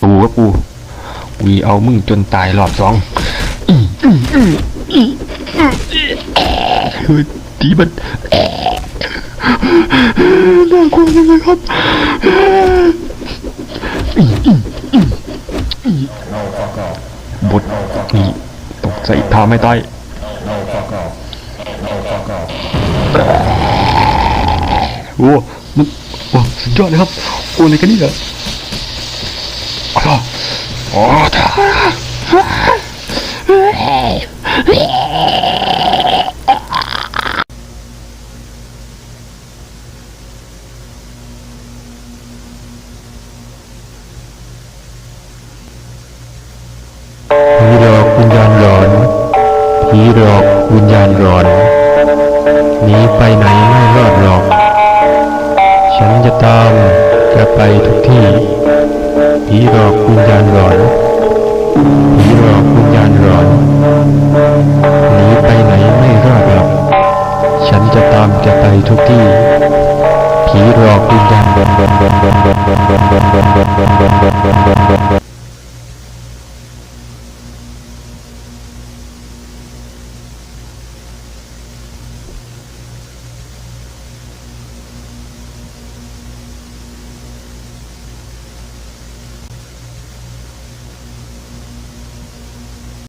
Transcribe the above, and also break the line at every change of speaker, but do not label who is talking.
ปูกับปูวีเอามึงจนตายรอบสองเฮ้ยตีมันน่ากลัวจังเลยครับบทนี่ตกใส่ท่าไม่ตายโอ้มันโอ้สุดยอดเลยครับ โอ้อะไรกันเนี่ยอ๋ออ๋อท่าผี หลอกวิญญาณหลอนผีหลอกวิญญาณหลอนหนีไปไหนไม่รอดหรอก ฉันจะตามแกไปทุกที่ ผีหลอกคุณยานหลอนผีหลอกคุณยานหลอนหนีไปไหนไม่รอดหรอก ฉันจะตามแกไปทุกที่ ผีหลอกคุณยานบนบนบนบนบนบนบนบนบนบนบนหลอน